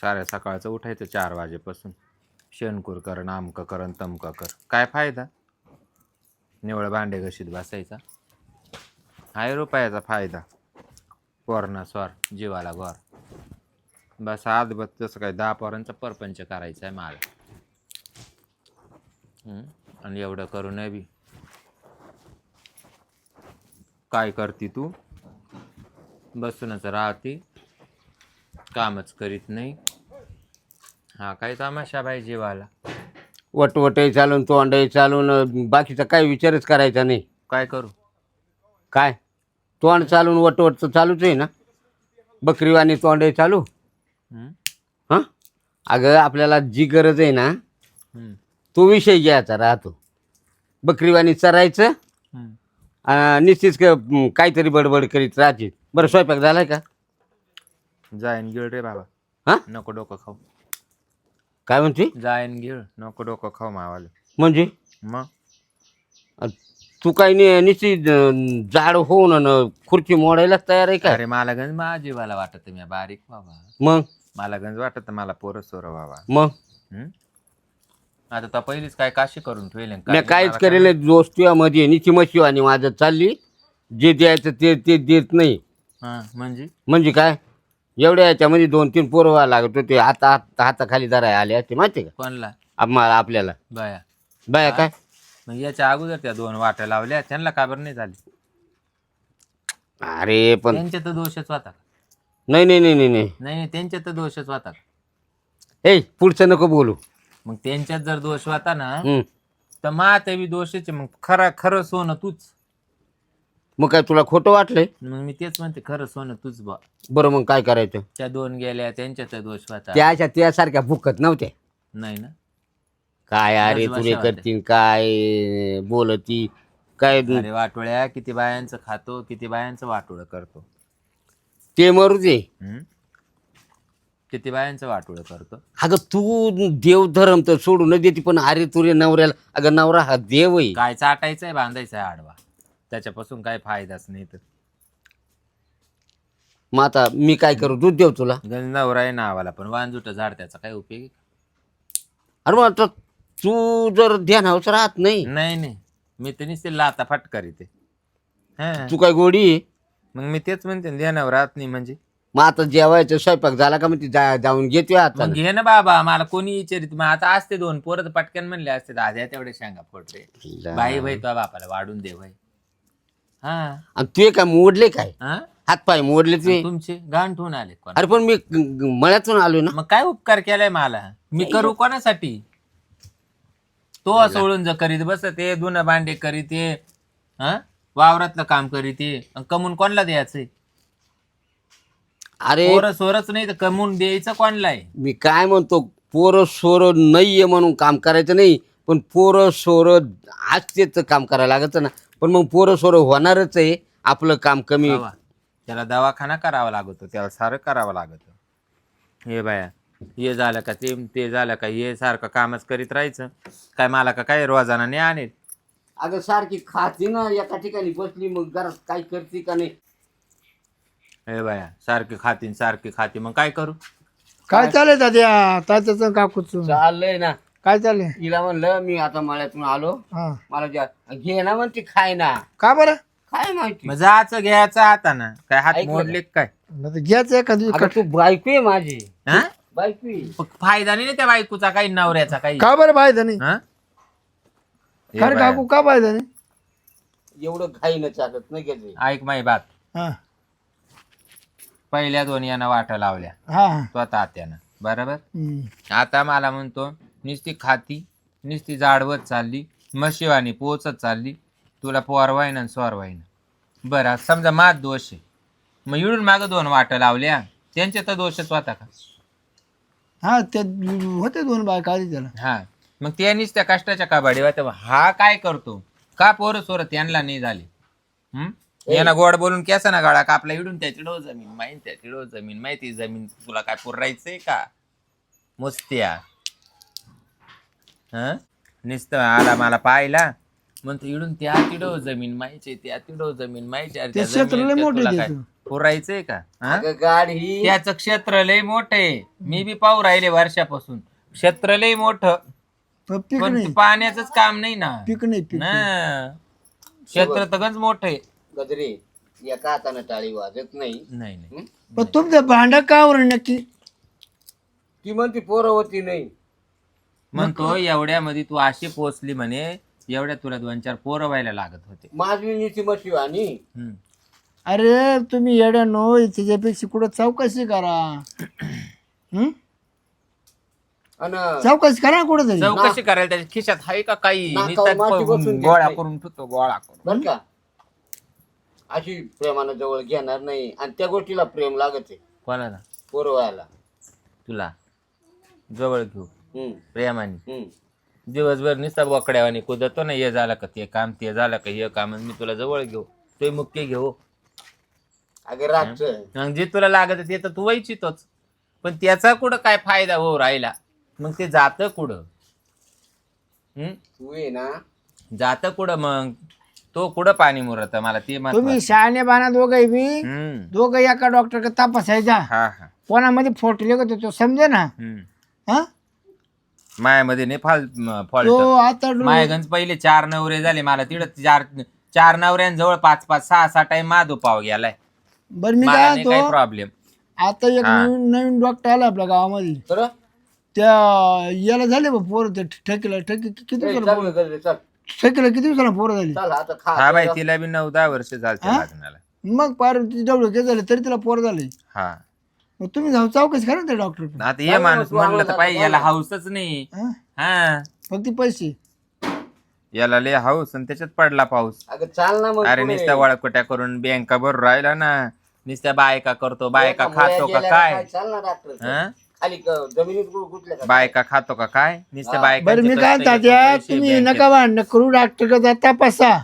साऱ्या सकाळचं उठायचं चार वाजेपासून. शेणकूर कर नामकं कर आणि तमकं कर. काय फायदा? निवळ भांडे घशीत बसायचा. हाय रुपयाचा फायदा. पोरणा स्वार जीवाला गोर बस आजबत तसं काय दहा पोरांचा परपंच करायचा आहे मला आणि एवढं करू बी. काय करती तू? बसूनच राहते. कामच करीत नाही. हा काय तमाशा बाई जीवाला. वटवटही चालून तोंडही चालून अं, बाकीचा काही विचारच करायचा नाही. काय करू? काय? तोंड चालून वटवटचं चालूच आहे ना. बकरीवाणी तोंडही चालू. हम्म? हां? अगं आपल्याला जी गरज आहे ना हम्म, तो विषय घ्यायचा राहतो. बकरीवाणी चरायचं हम्म. अं, निश्चित क- काहीतरी बडबड करीत राहायची बरं स्वयंपाक झालाय का? जाईन गिळ रे बाबा. हां? नको डोकं खाऊ. काय म्हणते? जाईन गिळ नको डोकं खाऊ मावाले. म्हणजे? मग? तू काही नि- निश्चित अं, जाड होऊन अन खुर्ची मोडायलाच तयार आहे का? अरे मला गंज मा जीवाला वाटत मी बारीक बाबा. मग? मला गंज वाटत मला पोरं सोर बाबा मग? आता तर पहिलीच काय काशी करून ठेवले मी काहीच करेल दोष तुझ्यामध्ये निची मशी आणि माझं चालली. जे द्यायचं ते ते देत नाही. म्हणजे? म्हणजे काय? एवढ्या याच्यामध्ये दोन तीन पोरं व्हायला लागत होते. आता हात हाताखाली धराय आले असते माहिती का? कोणला? आम्हाला आपल्याला. बाया. बाया काय? मग याच्या अगोदर त्या दोन वाट्या लावल्या त्यांना का बरं नाही झाली? अरे पण त्यांच्या तर दोषच होता नाही नाही नाही नाही नाही. नाही नाही, त्यांच्यात तर दोषच होता ए पुढचं नको बोलू. मग त्यांच्यात जर दोष होता ना हम्म. तर मात बी दोषच आहे. मग खरं खरं सोनं तूच. मग काय तुला खोटं वाटलंय? मग मी तेच म्हणते खरं सोनं तूच बा बरं मग काय करायचं? त्या दोन गेल्या त्यांच्यात दोष होता. त्या अशा त्यासारख्या भुकत नव्हत्या. नाही ना? काय अरे तुले करतील काय बोलती? काय अरे वाटोळ्या किती बायांचं खातो किती बायांचं वाटोळं करतो. ते मरू दे हम्म? किती बायांचं वाटोळं करतो. अगं तू देवधर्म तर सोडून न देते पण अरे तुरे नवऱ्याला अगं नवरा हा देव आहे. काय चाटायचंय बांधायचंय आडवा. त्याच्यापासून काय फायदाच नाही तर. मग आता मी काय करू? दूध देव तुला? गंज नवरा आहे नावाला पण वांजुट झाड त्याचा काय उपयोग आहे? अरे मग आता तू जर ध्यानावच राहत नाही. नाही नाही. मी तर नुसते लाता फटकारी ते. हा. तू काय गोडी आहे? मग मी तेच म्हणते ना, ध्यानावर राहत नाही म्हणजे. मग आता जेवायचं स्वयंपाक झाला का मग ती जा- जाऊन घेते आता. मग घे ना बाबा मला कोणी विचारित मग आता असते दोन पोरं तर पटकन म्हणले असते दाद्या तेवढे फोट रे बाई बाई तो बापाला वाढून दे बाई. हा. आणि तू काय मोडले काय? हा? हात पाय मोडले ते तुमचे गाण ठेवून आले कोण अरे पण मी ग- ग- मळ्यातून आलोय ना. मग काय उपकार केलाय मला? मी करू कोणासाठी? तो सोडून जर करीत बस ते दोन भांडे करीत हा? वावरातलं काम करीत कमून कोणला द्यायचंय? अरे पोरं सोरच नाही तर कमवून द्यायचं कोणला आहे मी काय म्हणतो पोरं सोरं नाहीये म्हणून काम करायचं नाही पण पोरं सोरं असतेच काम करायला लागतं ना. पण मग पोरं सोरं होणारच आहे. आपलं काम कमी बाबा, त्याला दवाखाना करावा लागतो त्याला सारं करावं लागतं. हे बाया हे झालं का ते ते झालं का हे सारखं कामच करीत राहायचं. काय मला का काय रोजाना नाही आणेल अगं सारखी खाती ना एका ठिकाणी बसली मग घरात काय करते का नाही? हे बाया सारखी खातीन सारखी खाती मग काय करू? काय चाललंय दाद्या तात्याचं काकूच? चाललंय ना. काय चाललंय तिला म्हणलं मी आता मळ्यातून आलो. हा. मला ज्या घे ना म्हणते खाय ना. का बरं? काय माहिती? मग जायचं घ्यायचं आता ना. काय हात ऐकलं मोडले का काय? घ्यायचं एखादी अगं तू बायको आहे माझी. हा? बायको आहे. फायदा नाही ना त्या बायकोचा काही नवऱ्याचा काही. का बरं पाहिजे नाही? हा? हे खरं बाया, काकू का पाहिजे नाही? एवढं घाई न चालत नाही घ्यायचं ऐक माही बात हा. पहिल्या दोन यानं वाटा लावल्या. हा स्वतः त्यानं बरोबर? हम्म. आता मला म्हणतो नुसती खाती नुसती जाडवत चालली मशिवानी पोचत चालली तुला पोरवाईन आणि स्वरवाईन बरं आता समजा मात दोष आहे. मग इडून मागं दोन वाटा लावल्या त्यांच्या तर दोषच होता का? हा ते होते दोन बायका आधी त्याला. हा मग त्यांनीच त्या कष्टाच्या कबाडी होत्या. हा काय करतो? का पोरं सोरं त्यांना नाही झाले? हम्म? यानं गोड बोलून केसा ना गाळा कापला इडून त्याच्याकडं जमीन माहीत त्याच्याकडं जमीन माहिती जमीन तुला काय पुरायचंय का? मुस्त्या हं? नुसतं आला मला पाहिला म्हणतो इडून त्या तिडो जमीन माहिती त्या तिडो जमीन माहिती अरे ते त्या क्षेत्र लय जमिनीत मोठं तुला आहे काय त्याचं. पुरायचंय का? हा? अगं गाडी. त्याचं क्षेत्र लय मोठ आहे. मी बी पाहू राहिले वर्षापासून. क्षेत्र लय मोठं. पण पीक पण नाही. पाण्याच काम नाही ना. पीक नाही पीक नाही. ना. क्षेत्र तर गंज मोठ आहे. गजरे एका हाताने टाळी वाजत नाही. नाही नाही? पण तुमचं भांडं का बरं नक्की? ती म्हणती पोरं होती नाही. म्हणतो एवढ्यामध्ये तू अशी पोचली म्हणे एवढ्या तुला दोन चार पोरं व्हायला लागत होते. माझी ती मशी आणि हम्म. अरे तुम्ही येड्या नो त्याच्यापेक्षा कुठं चौकशी करा. हं? अन चौकशी करा ना कुठं तरी चौकशी करायला त्याच्या खिशात आहे का काही? नाकावर नुसतं माती बसून घेत गोळा. करून ठेवतो गोळा करून. बर का? अशी प्रेमानं जवळ घेणार नाही. आणि त्या गोष्टीला प्रेम लागत आहे. कोणाला? पोरं व्हायला. तुला. जवळ घेऊ. प्रेमाने. दिवसभर नुसता बोकड्यावानी कुदतो ना हे झालं का ते काम ते झालं का हे काम मी तुला जवळ घेऊ. ते मुख्य घेऊ. अगं मग जे तुला लागत ते तर तू वैचितोच. पण त्याचा कुठं काय फायदा हो राहिला? मग ते जातं कुठं? हम्म तू ये ना. जातं कुठं मग? तो कुठं पाणी मुरत? मला ते तुम्ही महत्वाचं. शहाणे बाना दोघं बी हम्म. दोघं एका डॉक्टर तपासायचा हा हा. कोणामध्ये फोटो लिखत तो समजे ना? हम्म. हा? मायामध्ये नाही फाल तो फॉल्ट. आता डो- मायागंज पहिले चार नवरे झाले मला तिथं चार चार नवऱ्यांजवळ पाच पाच सहा सहा टाइम माधू पाव गेलाय. बरं मी मला काय नाही काही तो प्रॉब्लेम आता एक हा. नवीन नवीन डॉक्टर आला आपल्या गावामध्ये. तर त्या याला झाले बा पोरं ते ठेकीला ठेकी किती दिवसाला पोरं? ठेकीला किती दिवसाला पोरं झाली? चल आता खा हा बाई तिला बी नऊ दहा वर्ष झालते हा? लग्नाला. मग पार डबल के झाले तरी तिला पोरं झाले. हा. मग तुम्ही जाऊन चौकशी करा ना त्या डॉक्टर आता ये माणूस म्हणलं तर पाहिजे याला हाऊसच नाही. हा? फक्त पैसे. याला लय हाऊस आणि त्याच्यात पडला पाऊस. अगं चाल ना मग अरे पुढे. नुसत्या वळकुट्या करून बँका भरून राहिला ना. नुसत्या बायका करतो बायका एका खातो का काय? चाल ना डॉक्टर हा? खाली क- जमिनीत कु- कुठल्या का? बायका खातो का काय? नुसत्या बायका बरं मी काय तात्या तुम्ही नका भांडणं करू डॉक्टर का जाता तपासा.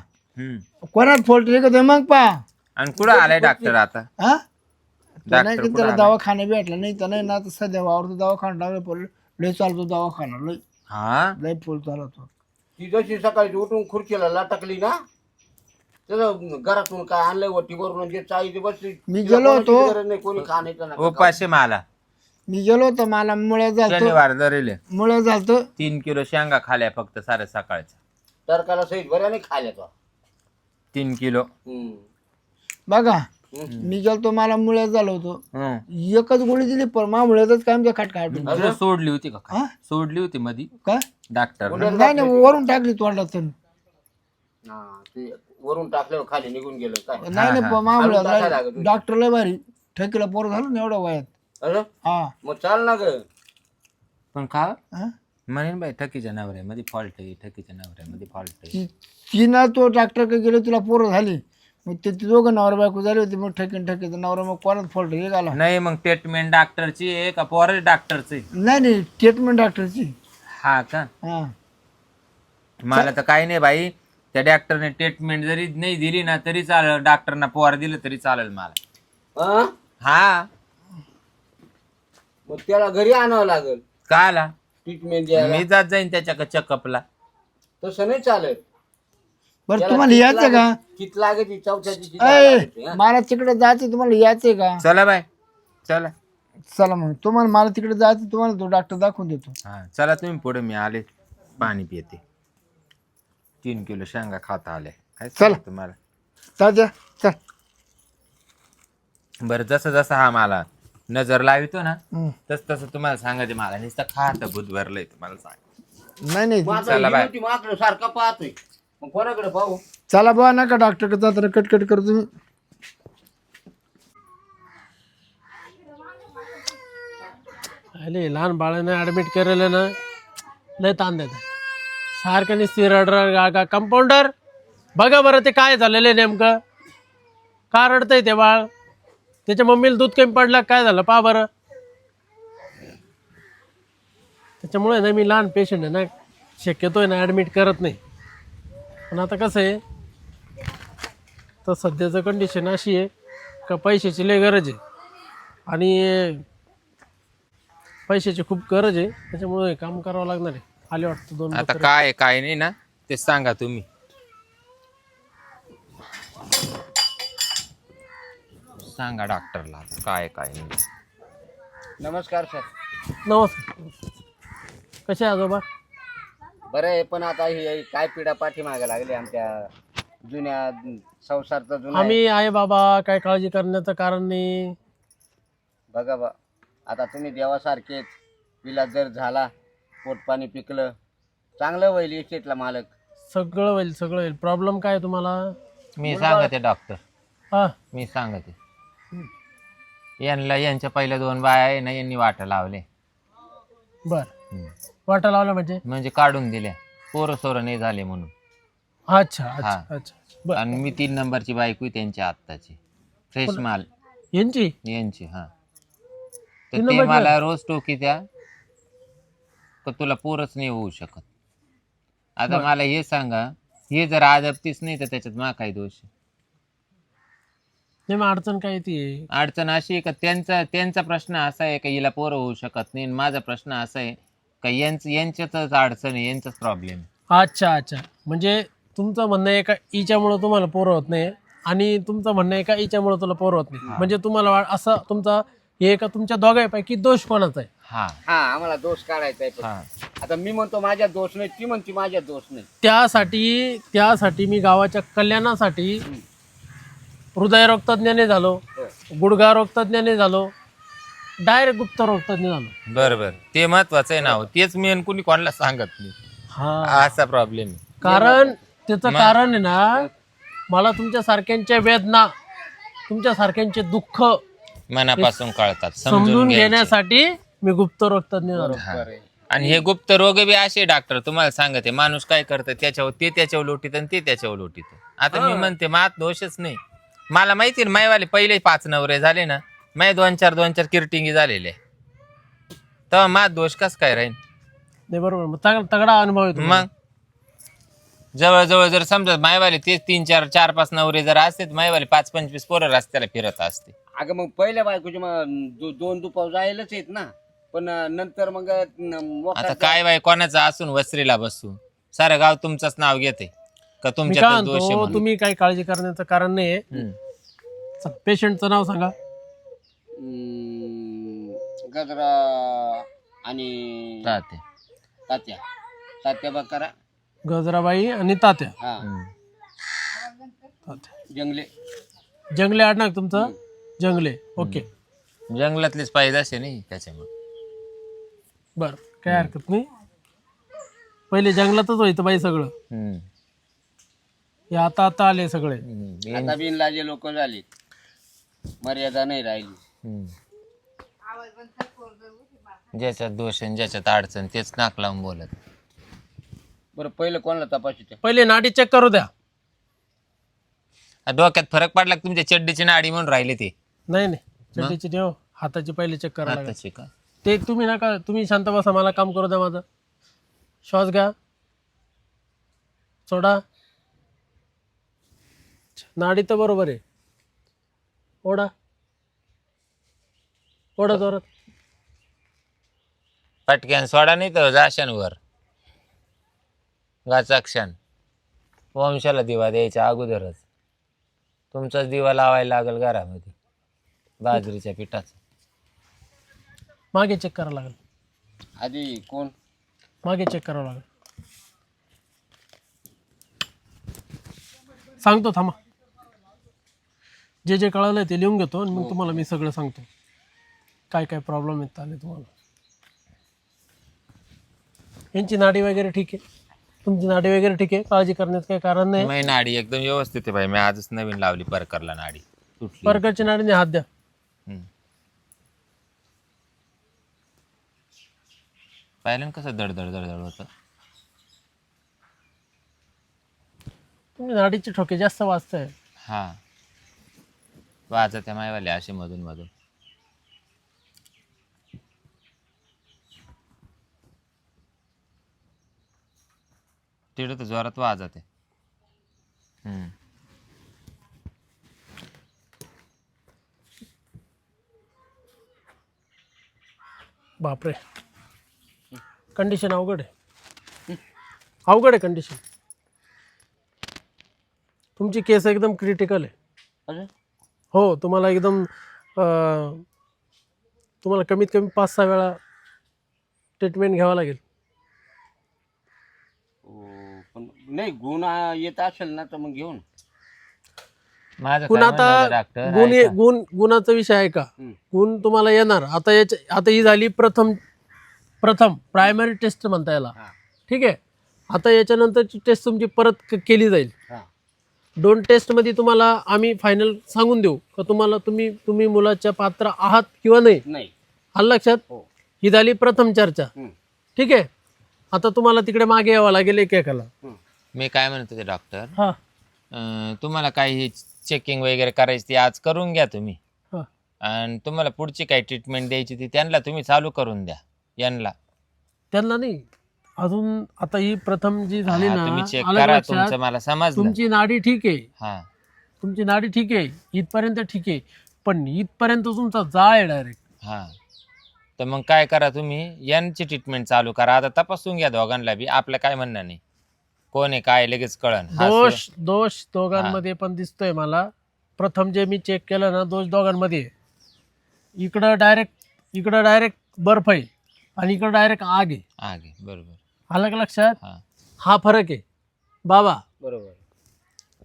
कोणात फोटो लिखत मग पा आणि कुठं आलाय डॉक्टर आता? हा? नाही की कुठं त्याला? दवाखाना भेटला नाही तर नाही ना आता सध्या वावरतो दवाखाना टाकला पडलं लय चालतो दवाखाना लय हा? लय फुल चालतो. ती जशी सकाळी उठून खुर्चीला लटकली ना त्याचं घरातून काय आणलंय वटी वरून जे चाळीची बसली मी तिला गेलो कोणाची होतो. गरज नाही कोणी खाण्याचं ना उपाशी मला. मी गेलो होतो मला मुळे झालतो. शनिवार धरेले मुळे झालतो. तीन किलो शेंगा खाल्या फक्त साऱ्या सकाळच्या तरकाला सहित बऱ्या नाही खायला तो. तीन किलो. हम्म. बघा. मी गेलतो मला मुळे झालं होतं. हं. एकच गोळी दिली पण मा मुळ्यातच काय आमच्या खाट काढून तुला सोडली होती का काय? हा? सोडली होती मधी. काय? डॉक्टर नाही नाही वरून टाकली तोंडात हा, ते वरून टाकल्यावर खाली निघून गेलं काय? नाही नाही टाकायला होती. डॉक्टर लय भारी. ठेकीला पोर झालं ना एवढ्या वयात. अरे हा. मग चाल ना ग. पण का? हा? म्हणेन बाई ठकीच्या नवऱ्यामध्ये फॉल्ट आहे ठकीच्या नवऱ्यामध्ये फॉल्ट आहे. ती ती ना तो डॉक्टरकडे गेलो तिला पोरं झाली. मग ते ते दोघं नवरा बायको झाली होती मग ठेकीन ठेकीचा नवरा मग कोणात फॉल्ट हे घाला नाही मग ट्रीटमेंट डॉक्टरची आहे का पोर डॉक्टरची नाही नाही ट्रीटमेंट डॉक्टरची हा का? हा. मला तर काही नाही बाई. त्या डॉक्टरने ट्रीटमेंट जरी नाही दिली ना तरी चालेल. डॉक्टरना पोर दिलं तरी चालेल मला. हा? हा. मग त्याला घरी आणावं लागेल. का आला ट्रीटमेंट द्यायला. मी जात जाईन त्याच्या चेकअपला तसं नाही चालत बरं तुम्हाला यायचं का? लागायची- कित लागायची चौथ्याची अय मला तिकडे जायचं तुम्हाला यायचंय का? चला बाय चला. चला मग तुम्हाला मला तिकडे जायचं तुम्हाला तो डॉक्टर दाखवून देतो. हा चला तुम्ही पुढे मी आले पाणी पिते तीन किलो शेंगा खाता आले. काय चला. सांगू तुम्हाला ताज्या चल बरं जसं जसं हा मला नजर लावितो ना हं. तस तसं तुम्हाला सांगायचं मला. नुसतं खात बुध भरलंय तुम्हाला सांग. नाही नाही. चला बाय. माकडं सारखा पाहतोय. मग कोणाकडे पाहू? चला बुवा नका डॉक्टरकडे जाताना कटकट करतो तुम्ही. अरे लहान बाळानं ॲडमिट केलेलं ना लय ताण देत. सारखं नुसती रडरड गागा कंपाऊंडर बघा बरं ते काय झालेलं आहे नेमकं. का रडतंय ते बाळ? त्याच्या मम्मीला दूध कमी पडलं का काय झालं? पा बरं. त्याच्यामुळे ना मी लहान पेशंट आहे ना शक्यतो आहे ना ॲडमिट करत नाही. पण आता कसं आहे तर सध्याचं कंडिशन अशी आहे का पैशाची लय गरज आहे. आणि पैशाची खूप गरज आहे त्याच्यामुळे हे काम करावं लागणार आहे. आले वाटतं दोन आता काय आहे, काय नाही ना ते सांगा तुम्ही. सांगा डॉक्टरला काय काय नाही. नमस्कार सर. नमस्कार. कसे आहे आजोबा? बरं आहे पण आता ही काय पिढा पाठीमागे लागली आमच्या जुन्या संसारचा जुना आम्ही आहे. बाबा काय काळजी करण्याचं कारण नाही. बघा बा आता तुम्ही देवासारखेच विलास जर झाला पोटपाणी पिकलं चांगलं होईल इस्टेटला मालक. सगळं होईल सगळं होईल. प्रॉब्लेम काय आहे तुम्हाला? मी सांगते डॉक्टर हा. मी सांगते. यांना यांच्या पहिल्या दोन बाया आहे ना यांनी वाटा लावले. बर. वाटा लावला म्हणजे? म्हणजे काढून दिल्या पोरं सोरं नाही झाले म्हणून. अच्छा अच्छा हा. अच्छा. अच्छा. बर. आणि मी तीन नंबरची बायको आहे त्यांच्या आत्ताची. फ्रेश माल. यांची? यांची हा. तर तीन ते नंबरची मला रोज टोकी द्या. का तुला पोरच नाही होऊ शकत. आता मला हे सांगा हे जर आदबतीच नाही तर त्याच्यात मा काय दोष आहे? नाही मग अडचण काय येते अडचण अशी आहे का त्यांचा त्यांचा प्रश्न असा आहे का हिला पोरं होऊ शकत नाही आणि माझा प्रश्न असा आहे का यांच यांच्यातच अडचण आहे यांचाच प्रॉब्लेम अच्छा अच्छा. म्हणजे तुमचं म्हणणं आहे का हिच्यामुळं तुम्हाला पोरं होत नाही आणि तुमचं म्हणणं आहे का हिच्यामुळं तुला पोरं होत नाही? म्हणजे तुम्हाला वा- असं तुमचा हे का तुमच्या दोघांपैकी दोष कोणाचा आहे? हा. हा आम्हाला दोष काढायचा आहे. हा. आता मी म्हणतो माझ्या दोष नाही ती म्हणते माझ्या दोष नाही. त्यासाठी त्यासाठी मी गावाच्या कल्याणासाठी हृदयरोगतज्ञाने झालो हो. गुडघा रोगतज्ञाने झालो डायरेक्ट गुप्त रोगतज्ञ झालो बर बर. ते महत्वाचं आहे ना हो. तेच मी आणि कुणी कोणाला सांगत नाही. हा. असा प्रॉब्लेम आहे. कारण त्याचं कारण आहे ना मला तुमच्या सारख्यांच्या वेदना तुमच्या सारख्यांचे दुःख मनापासून कळतात समजून समजून घ्यायचे. घेण्यासाठी मी गुप्त रोगतज्ञ झालो हा. आणि हे गुप्त रोग बी असे डॉक्टर तुम्हाला सांगते माणूस काय करतं त्याच्यावर ते त्याच्यावर लोटीत आणि ते त्याच्यावर लोटीत. आता मी म्हणते मात दोषच नाही. मला माहिती ना मायवाले पहिले पाच नवरे झाले ना माय दोन चार दोन चार किरटिंगी झालेले. तेव्हा मात दोष कस काय राहील नाही बरोबर. मग तगडा अनुभव आहे तुम्हाला. मग? जवळजवळ जर समजा मायवाले तेच तीन चार चार पाच नवरे जर असते तर मायवाले पाच पंचवीस पोरं रस्त्याला फिरत असते. अगं मग पहिल्या बायकोचे मग दो- दोन दुपाव जायलाच येत ना. पण अं, नंतर मग अं, आता काय बाय कोणाचं असून वस्त्रीला बसू? सारं गाव तुमचंच नाव घेते. का मी तुमच्या काय म्हणतो. तुम्ही काही काळजी करण्याचं कारण नाही. पेशंटचं नाव सांगा. गजरा आणि राहते तात्या. तात्या बकरा गजराबाई आणि तात्या. हा. तात्या. जंगले. जंगले आडनाव तुमचं? जंगले. ओके. जंगलातलीच पाहिजे असे नाही त्याच्यामुळे. बर काय हरकत नाही. पहिले जंगलातच व्हायचं बाई सगळं. हम्म. हे आता आता आले सगळे. हम्म. आता बिनलाजे लोक झाले मर्यादा नाही राहिली. ज्याच्यात दोष आणि ज्याच्यात अडचण तेच नाक लावून बोलत. बरं पहिलं कोणाला तपासित पहिले नाडी चेक करू द्या. आ, डोक्यात फरक पडला की तुमच्या चड्डीची नाडी म्हणून राहिले ते? नाही नाही. चड्डीची ठेव. हाताची पहिले चेक करा लागेल. आताची का? ते तुम्ही नका तुम्ही शांत बसा मला काम करू द्या माझं. श्वास घ्या. सोडा. नाडी तर बरोबर आहे. ओढा. ओढा जोरात. पटक्यान सोडा नाही तर जाशान वर. गाचाक्षान वंशाला दिवा द्यायच्या अगोदरच. तुमचाच दिवा लावायला लागेल घरामध्ये. बाजरीच्या पिठाचा. मागे चेक करावं लागेल. आधी कोण? मागे चेक करावं लागेल. सांगतो थांबा. जे जे कळालं ते लिहून घेतो आणि मग तुम्हाला मी सगळं सांगतो. काय काय प्रॉब्लेम येत आले तुम्हाला? यांची नाडी वगैरे ठीक आहे? तुमची नाडी वगैरे ठीक आहे? काळजी करण्याचं काही कारण नाही? मी नाडी एकदम व्यवस्थित आहे भाई मी आजच नवीन लावली परकरला नाडी. तुटली. परकरची नाडीने हात द्या. हम्म. पाहिलं ना कसं दडदड दडदड होतं? तुम्ही नाडीचे ठोके जास्त वाचताय. हा. वाजत त्या मायवाले असे मधून मधून. तिकडे तर जोरात वाजत आहे. बापरे. कंडिशन अवघड आहे. अवघड आहे कंडिशन. तुमची केस एकदम क्रिटिकल आहे. हो तुम्हाला एकदम अं, तुम्हाला कमीत कमी पाच सहा वेळा ट्रीटमेंट घ्यावं लागेल हो, पण नाही गुण आ- येत असेल ना तर मग घेऊन. माझं गुण काय आता म्हणणं होतं डॉक्टर गुण ऐका. गुण गुणाचा विषय आहे का? हम्म. गुण तुम्हाला येणार. आता याच्या आता ही झाली प्रथम प्रथम प्रायमरी टेस्ट म्हणता याला. हा. ठीक आहे? आता याच्यानंतरची टेस्ट तुमची परत क- केली जाईल. हा. दोन टेस्टमध्ये तुम्हाला आम्ही फायनल सांगून देऊ. का तुम्हाला तुम्ही तुम्ही मुलाच्या पात्र आहात किंवा नाही? नाही. आलं लक्षात? हो. ही झाली प्रथम चर्चा. हम्म. ठीक आहे? आता तुम्हाला तिकडे मागे यावं लागेल एकेकाला. हम्म. मी काय म्हणत होते डॉक्टर हा. अं, तुम्हाला काही चेकिंग वगैरे करायची ती आज करून घ्या तुम्ही. हा. आणि तुम्हाला पुढची काही ट्रीटमेंट द्यायची ती त्यांना तुम्ही चालू करून द्या यांना. त्यांना नाही. अजून आता ही प्रथम जी झाली हा, ना तुम्ही चेक आलं करा लक्षात? तुमचं मला समजलं. तुमची नाडी ठीक आहे. हा. तुमची नाडी ठीक आहे. इथपर्यंत ठीक आहे. पण इथपर्यंत तुमचा जाळ आहे डायरेक्ट हा. तर मग काय करा तुम्ही? यांची ट्रीटमेंट चालू करा. आता तपासून घ्या दोघांना बी. आपलं काय म्हणणं नाही. कोण आहे काय लगेच कळण दोष दोष दोघांमध्ये पण दिसतोय मला. प्रथम जे मी चेक केलं ना दोष दोघांमध्ये. आहे. इकडं डायरेक्ट इकडं डायरेक्ट बर्फ आहे आणि इकडं डायरेक्ट आग आहे. आगे बरोबर. आलं का लक्षात? हा. हा फरक आहे. बाबा बरोबर.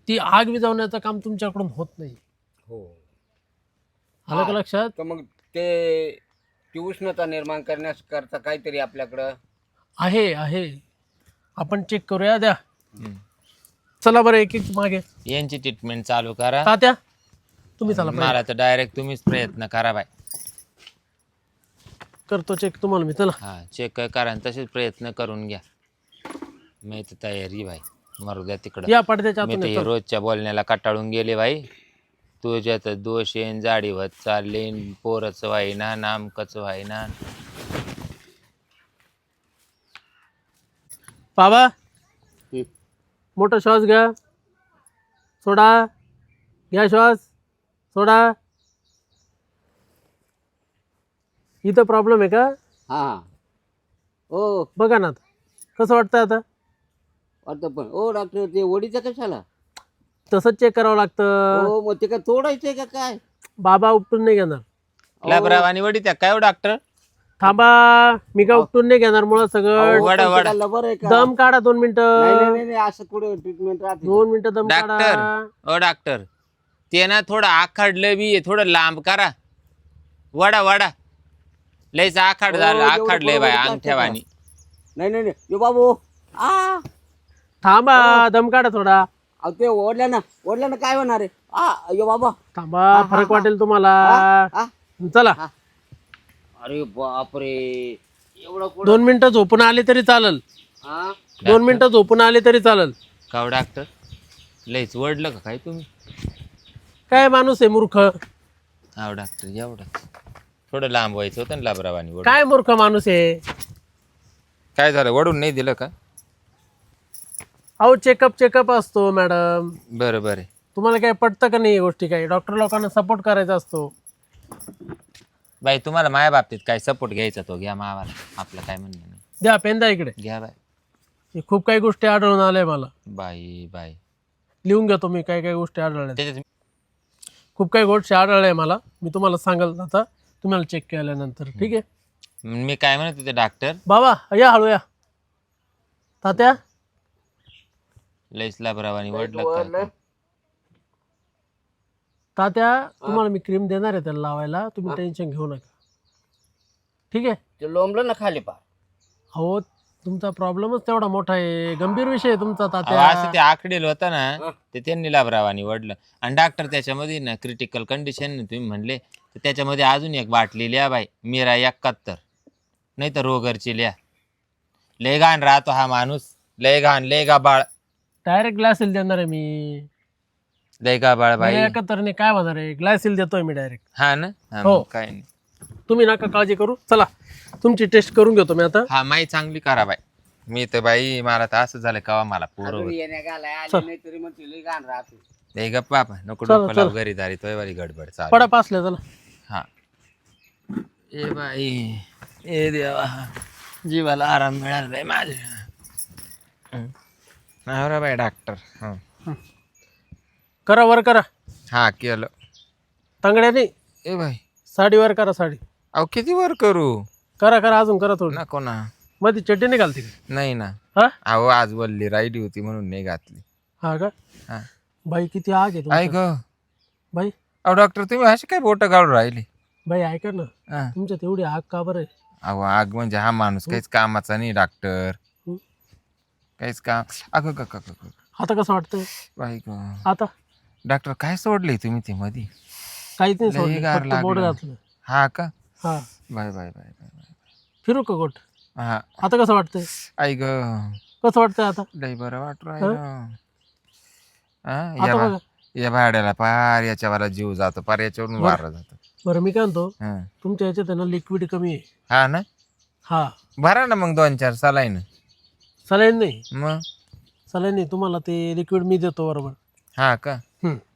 ती आग विझवण्याचं काम तुमच्याकडून होत नाही. हो. आलं का. लक्षात? तर मग ते ती उष्णता निर्माण करण्यास करता काहीतरी आपल्याकडं? आहे आहे. आपण चेक करूया द्या. चला बरं एक एक मागे. यांची ट्रीटमेंट चालू करा. तात्या तुम्ही चला पहिले. मला तर डायरेक्ट तुम्हीच प्रयत्न करा बाय करतो चेक तुम्हाला मी चला. हा चेक करा आणि तसेच प्रयत्न करून घ्या. मी तर तयारी भाई मरू द्या तिकडं. या पडद्याच्या मी आतून तर हे येतो. रोजच्या बोलण्याला कटाळून गेले भाई तुझ्यात दोष येईन जाडी होत चालले पोरच व्हायना नामकच व्हायना बाबा. मोठा श्वास घ्या. सोडा. घ्या श्वास. सोडा. इथं प्रॉब्लेम आहे का? हा. हो बघा ना आता. कसं वाटतं आता? वाटतं पण. ओ डॉक्टर ते वडीचं कशाला? तसंच चेक करावं लागतं. हो मग ते काय तोडायचंय का काय? बाबा उपटून नाही घेणार. लाभरावानी वडी त्या काय हो डॉक्टर थांबा मी का उपटून नाही घेणार मुळात सगळं. वडा वडा. लबर आहे का? दम काढा दोन नाही मिनिटं. नाही, नाही नाही, असं कुठे ट्रीटमेंट राहते दोन मिनिटं दम डॉक्टर काढा ओ डॉक्टर ते ना थोडं आखाडलं बी आहे, थोडं लांब करा. वडा वडा. लयच आखाड हो, झालं एवढं आखाडलंय बाय बरोबर अंगठ्यावानी नाही नाही नाही यो बाबू. आ. थांबा दम काढा थोडा. अहो, ते ओढल्या ना ओढल्या ना काय होणार आहे? आ यो बाबा. थांबा फरक वाटेल तुम्हाला. आ चला. अरे बापरे. एवढं कुठं? दोन मिनिटं झोपून आले तरी चालेल. हा? दोन मिनिटं झोपून आले तरी चालेल. का हो डॉक्टर लयच वडलं का काय तुम्ही? काय माणूस आहे मूर्ख? हा डॉक्टर एवढं. थोडं लांब व्हायचं होतं ना लाभरावानी वडून काय मूर्ख माणूस आहे? काय झालं वडून नाही दिलं का? अहो चेकअप चेकअप असतो मॅडम बरं बरं. तुम्हाला काय पटतं का नाही गोष्टी काही? डॉक्टर लोकांना सपोर्ट करायचा असतो. बाई तुम्हाला माझ्या बाबतीत काय सपोर्ट घ्यायचा तो. घ्या मावाला. आपलं काय म्हणणं नाही. द्या पेन द्या इकडे. घ्या बाय हे खूप काही गोष्टी आढळून आल्या मला. बाई बाई. लिहून घेतो मी काय काय गोष्टी आढळल्या. त्याच्यात खूप काही गोष्टी आढळल्या मला. मी तुम्हाला सांगाल आता. तुम्हाला चेक केल्यानंतर. ठीक आहे? मी काय म्हणत होते डॉक्टर बाबा या हळू या. तात्या? लयच लाभरावानी वडलं का तात्या तुम्हाला मी क्रीम देणार आहे त्याला लावायला. तुम्ही टेन्शन घेऊ नका. ठीक आहे? ते लोंबलं ना खाली पा. अहो तुमचा प्रॉब्लेमच तेवढा मोठा आहे. गंभीर विषय आहे तुमचा अहो, असं तात्या ते आकडेल होतं ना हा. ते त्यांनी लाभरावानी वडलं आणि डॉक्टर त्याच्यामध्ये ना क्रिटिकल कंडिशन तुम्ही म्हणले. तर त्याच्यामध्ये अजून एक बाटली लिहा बाई. मीरा एकाहत्तर. नाही तर रोगरची लिहा. लय घाण राहतो हा माणूस. लय घाण लय गाबाळ. डायरेक्ट ग्लासील देणार आहे मी. लय गाबाळ बाई. एकत्रने काय होणार आहे? ग्लासील देतोय मी डायरेक्ट हा ना? हा, हो. मग काय नाही. तुम्ही नका काळजी करू. चला तुमची टेस्ट करून घेतो मी आता. हा माई चांगली करा बाई. मी तर बाई मला तर असं झालं कवा मला पोरं येण्या गाला आली नाही तरी मग तिला गाण राहते लय गप्प बापा नको चला, डोकं लाव चला. घरी दारी तोय वाली गडबड चालू. पडा पासल्या चला. हा. ए बाई ए देवा जीवाला आराम मिळाला बाई माझ्या. नवरा बाई डॉक्टर हं. करा वर करा. हा केलं. तांगड्याने ए बाई. साडीवर करा साडी. अहो किती वर करू? करा करा अजून करा थोडी. नको ना. मध्ये चड्डी नाही घालते का? नाही ना. हा? अहो आज वल्ली राहिली होती म्हणून नाही घातली. हा का? हा. बाई किती आग आहे तुमच्या. ऐक बाई. अहो डॉक्टर तुम्ही असे काय बोट काढून राहिले? बाई ऐका ना. हा. तुमच्यात एवढी आग का बरं आहे? अहो आग म्हणजे हा माणूस काहीच कामाचा नाही डॉक्टर. हं? काहीच काम. अगं ग ग ग ग. आता कसं वाटतंय? बाई ग. आता? डॉक्टर काय सोडले तुम्ही ते मध्ये काहीच नाही लई सोडलं गार फक्त बोट लागलं. घातलं. हा का? हा. Bye bye bye bye bye. फिरू का गोट? हा. आता कसं वाटतंय? आई ग. कसं वाटतंय आता? लई बरं वाटू राहिलं. हा, या बा- बघा. या भाड्याला पार याच्यावाला जीव जातो. पार याच्यावरून वारा जातो. बरं मी काय म्हणतो हा. तुमच्या याच्यात आहे ना लिक्विड कमी आहे. हा ना? हा. भरा ना मग दोन चार सलाईन. सलाईन नाही. मग? सलाईन नाही. तुम्हाला ते लिक्विड मी देतो बरोबर. हा का.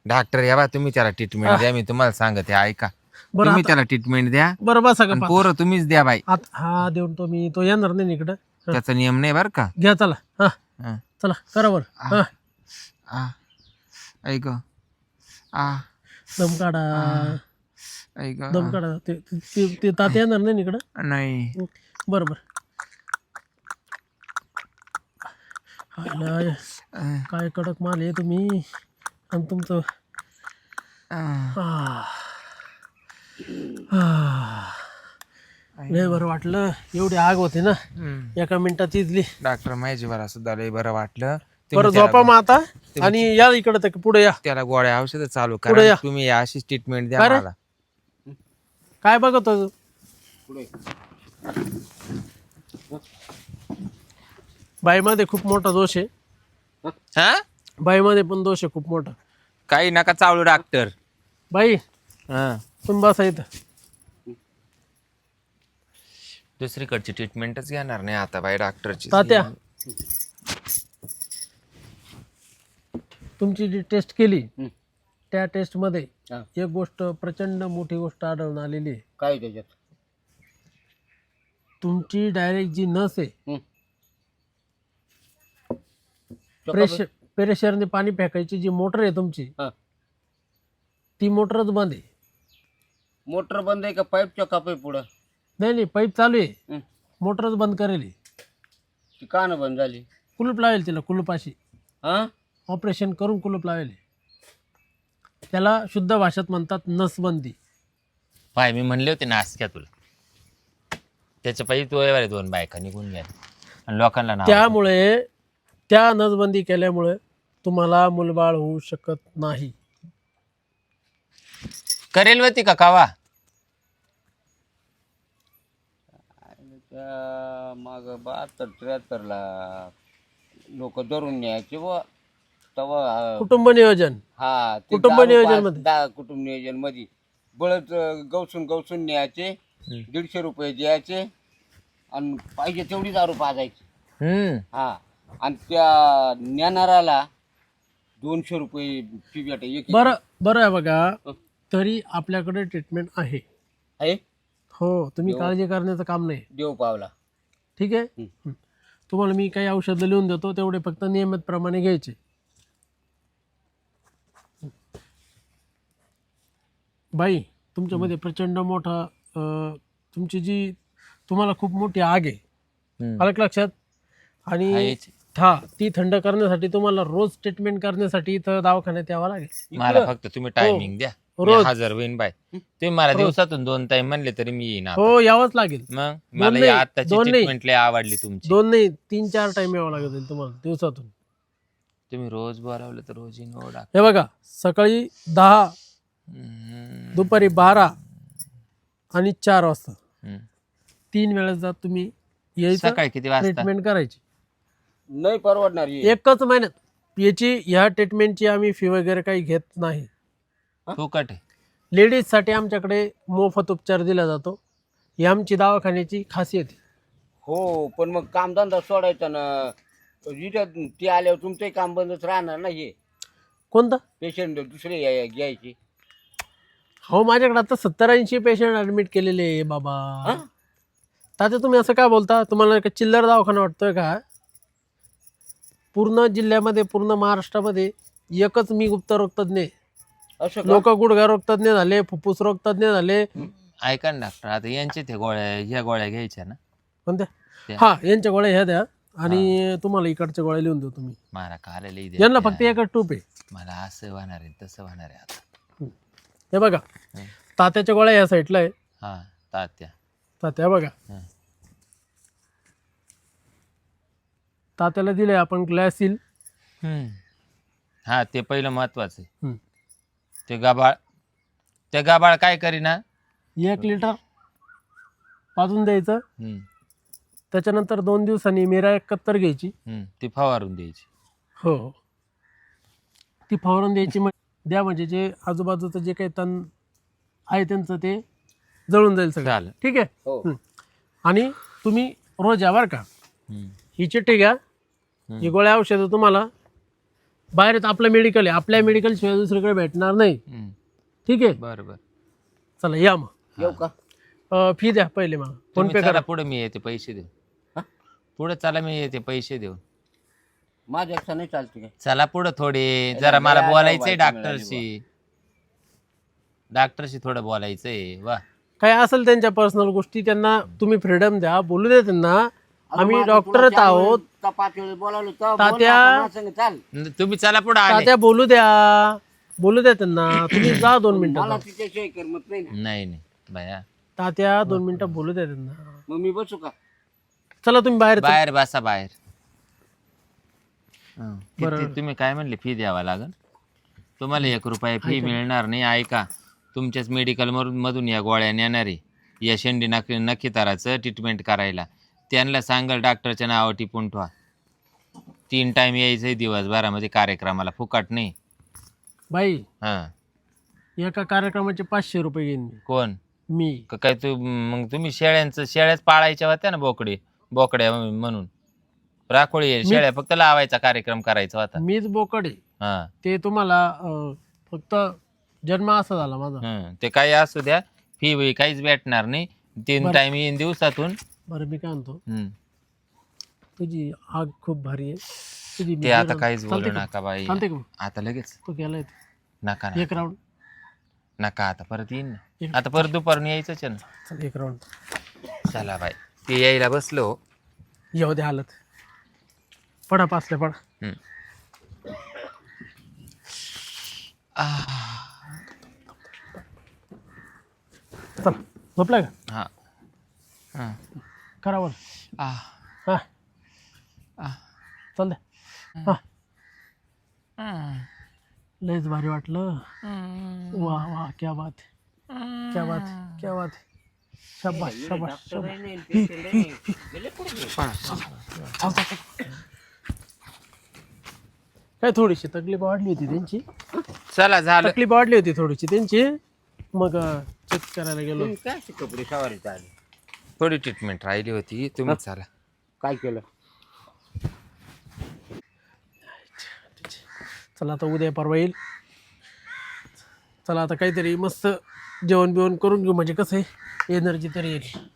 डॉक्टर या बा तुम्ही त्याला ट्रीटमेंट द्या. मी तुम्हाला सांगते ऐका. बरं तुम्ही आता- त्याला ट्रीटमेंट द्या. बरं बसा का आणि पा- पोरं तुम्हीच द्या बाई. आत हा देऊन तो मी तो येणार नाही इकडं. हा, त्याचा नियम नाही बर का? घ्या चला. हा. हा. चला करा बरं. हा. आ. ऐक. आ. दम काढा. ऐक. दम काढा. ते ते- ते तात येणार नाही इकडं? नाही. बरं बरं. हायला, अं, काय कडक माल आहे तुम्ही? आणि तुमचं. आह. आह. लय बरं वाटलं. एवढी आग होती ना. एका मिनिटात इजली. डॉक्टर माझीवाला सुद्धा लय बरं वाटलं. तुम्ही बरं त्याला झोपा मग आता. आणि या इकडे ते पुढे या. त्याला गोळ्या औषध चालू पुढे करा या. तुम्ही अशीच ट्रीटमेंट द्या? मला. काय बघत होतो? बाईमध्ये खूप मोठा दोष आहे. हा? बाईमध्ये पण दोष आहे खूप मोठा. काही नका चावलं डॉक्टर बाई हा. तुम्ही बसा इथं. दुसरीकडची ट्रीटमेंटच घेणार नाही आता बाई डॉक्टरची तात्या. तुमची जी टेस्ट केली हं. त्या टेस्टमध्ये हा. एक गोष्ट प्रचंड मोठी गोष्ट आढळून आलेली आहे. काय त्याच्यात? तुमची डायरेक्ट जी नस आहे हं. प्रेशर प्रेशरने पाणी फेकायची जी मोटर आहे तुमची हा. ती मोटरच बंद आहे. मोटर बंद आहे का पाईपच्या कापे पुढं? नाही नाही पाईप चालू आहे. हं. मोटरच बंद करेल ती का ना बंद झाली? कुलूप लावेल तिला कुलूपाशी हा? ऑपरेशन करून कुलूप लावेल त्याला शुद्ध भाषेत म्हणतात नसबंदी. पाय मी म्हणले होते नासक्या तुला. त्याच्या पायी तो दोन बायका निघून घ्या आणि लोकांना नाव त्यामुळे त्या नसबंदी केल्यामुळे तुम्हाला मुलबाळ होऊ शकत नाही. करेल होती का कावा? त्या माग बहात्तर त्र्याहत्तरला लोक धरून न्यायचे व तेव्हा कुटुंब नियोजन. हा ते कुटुंब दारू नियोजनमध्ये. दा- कुटुंब नियोजनमध्ये बळच गवसून गवसून न्यायचे दीडशे रुपये द्यायचे आणि पाहिजे तेवढी दारू पाजायची. हम्म. हा. आणि त्या ज्ञानाराला दोनशे रुपये फी भेटा एक बरं बरं आहे बघा. तरी आपल्याकडे ट्रीटमेंट आहे. आहे? हो तुम्ही काळजी करण्याचं काम नाही. देव पावला. ठीक आहे? हं. हं. तुम्हाला मी काही औषधं लिहून देतो तेवढे फक्त नियमित प्रमाणे घ्यायचे. बाई तुमच्यामध्ये प्रचंड मोठा अं, तुमची जी तुम्हाला खूप मोठी आग आहे. आलं का लक्षात? आणि आहेच. हा ती थंड करण्यासाठी तुम्हाला रोज ट्रीटमेंट करण्यासाठी इथं दवाखान्यात यावं लागेल मला फक्त तुम्ही टायमिंग द्या मी रोज. हजर होईन बाय तुम्ही मला दिवसातून दोन टाइम म्हणले तरी मी येईन आता. हो यावंच लागेल मग मला नाही, या आत्ताची दोन नाही. ट्रीटमेंट लय आवडली तुमची दोन नाही तीन चार टाइम यावं लागेल तुम्हाला दिवसातून तुम्ही रोज बोलावलं तर रोज येईन हो डॉक्टर. हे बघा सकाळी दहा हम्म. दुपारी बारा आणि चार वाजता हम्म. तीन वेळेस जात तुम्ही यायचं सकाळी किती वाजता ट्रीटमेंट करायची नाही परवडणार ही. एकच महिन्यात याची ह्या ट्रीटमेंटची आम्ही फी वगैरे काही घेत नाही. फुकट आहे लेडीजसाठी आमच्याकडे मोफत उपचार दिला जातो. ही आमची दवाखान्याची खासियत आहे. हो पण मग कामधंदा सोडायचा ना. इथं ते आल्यावर तुमचंही काम बंदच राहणार ना हे. कोणतं? पेशंट दुसरे या- घ्यायचे. हो माझ्याकडे आता सत्तर ऐंशी पेशंट ऍडमिट केलेले आहे बाबा. हा? तात्या तुम्ही असं काय बोलता? तुम्हाला का चिल्लर दवाखाना वाटतोय का? पूर्ण जिल्ह्यामध्ये पूर्ण महाराष्ट्रामध्ये एकच मी गुप्तरोग तज्ञ आहे. असं? लोक गुडघा रोग तज्ञ झाले फुफ्फुस रोग तज्ञ झाले ऐका ना डॉक्टर आता यांचे ते गोळ्या ह्या गोळ्या घ्यायच्या ना? कोणत्या? त्या. हा यांच्या गोळ्या ह्या द्या आणि तुम्हाला इकडच्या गोळ्या लिहून देऊ तुम्ही. मला कालेला यांना फक्त एकच टूप आहे. मला असं होणार आहे तसं होणार आहे आता. हे बघा. तात्याच्या गोळ्या या साईडला आहे. हा तात्या. तात्या बघा. हं. तात्याला दिले आपण ग्लॅसिल हम्म. हा ते पहिलं महत्वाचं आहे. हं. ते गाबाळ ते गाबाळ काय करीना? एक लिटर पाजून द्यायचं. हम्म, त्याच्यानंतर दोन दिवसांनी मिरा एक कत्तर घ्यायची. हम्म. ती फवारून द्यायची. हो. ती फवारून द्यायची मग द्या म्हणजे जे आजूबाजूचं जे काही तण आहे त्यांचं ते जळून जाईल सगळं. चालेल. ठीक आहे? हो. हं. आणि तुम्ही रोज या बरं का? हम्म, ही चिठ्ठी घ्या. ही गोळ्या औषधं तुम्हाला बाहेर आपलं मेडिकल आहे. आपल्या मेडिकल शिवाय दुसरीकडे भेटणार नाही. ठीक आहे? बरं बरं चला या मग. येऊ का? अं, फी द्या पहिले मला. फोन पे करा. पुढे मी येते पैसे देऊ हा? पुढे चला मी येते पैसे देऊ माझ्या एकटा नाही चालते काय? चला पुढे थोडे जरा मला लय बोलायचंय डॉक्टरशी डॉक्टरशी थोडं बोलायचंय वा. काय असेल त्यांच्या पर्सनल गोष्टी त्यांना तुम्ही फ्रीडम द्या. बोलू द्या त्यांना. आम्ही आता डॉक्टरच आहोत. वेळेस का पाच वेळेस बोलावलं तर बोल ना, तात्या. आता माझ्या संग चाल. न- तुम्ही चला पुढे आले तात्या बोलू द्या. बोलू द्या त्यांना. तुम्ही जा दोन मला मिनिटं तिच्याशिवाय करमत नाही ना. नाही नाही. बाया. तात्या दोन मिनिटं बोलू द्या त्यांना. मग मी बसू का? चला तुम्ही बाहेर चला. बाहेर बसा बाहेर. हं. किती तुम्ही काय म्हणले? फी द्यावा लागल? तुम्हाला एक रुपया फी मिळणार नाही ऐका. तुमच्याच मेडिकल मधून या गोळ्या नेणारे. या शेंडी नख नखिताराचं ट्रीटमेंट करायला. त्यांना सांगाल डॉक्टरच्या नावावर टिपून ठेवा. तीन टाइम यायचंय दिवसभरामध्ये कार्यक्रमाला. फुकट नाही. बाई हां. एका कार्यक्रमाचे पाचशे रुपये घेईन मी. कोण? मी. क- काय तू मग तुम्ही शेळ्यांचं शेळ्याच पाळायच्या होत्या ना बोकडे? बोकड्या म्हणून. राखोळी शेळ्या फक्त लावायचा कार्यक्रम करायचा होता. मीच बोकड. आहे हा. ते तुम्हाला अं, फक्त जन्म असा झाला माझा. हं. ते काही असू द्या. फी बी काहीच भेटणार नाही. तीन. टाइम येईन दिवसातून. बरं मी काय म्हणतो. तुझी आग खूप भारी आहे. तुझी ते आता काहीच बोलू? नका बाई. चालते का मग? आता लगेच. तू गेलाय नका ना एक राऊंड नका आता परत येईन ना. आता परत दुपारून यायचंच आहे ना. चल एक राऊंड चला बाई. ते यायला बसलो. येऊ दे हालत. पडा पासल्या पडा. हं. आह, चल झोपला का? हा. हं. करा वर आह, हा. आह. चल दे. हा. लयच भारी वाटलं. वा वा क्या बात. है. क्या बात है, क्या बात. है. शाबाश शाबाश शाबाश काय थोडीशी तकलीफ वाढली होती त्यांची? चला झालं. तकलीफ वाढली होती थोडीशी त्यांची. मग चेक करायला गेलो. काय कपडे सवारीत आले? थोडी ट्रीटमेंट राहिली होती. तुम्ही चला. काय केलं? चला आता उद्या परवा येईल. चला आता काहीतरी मस्त जेवण बिवण करून घेऊ. म्हणजे कसं आहे? एनर्जी तरी येईल.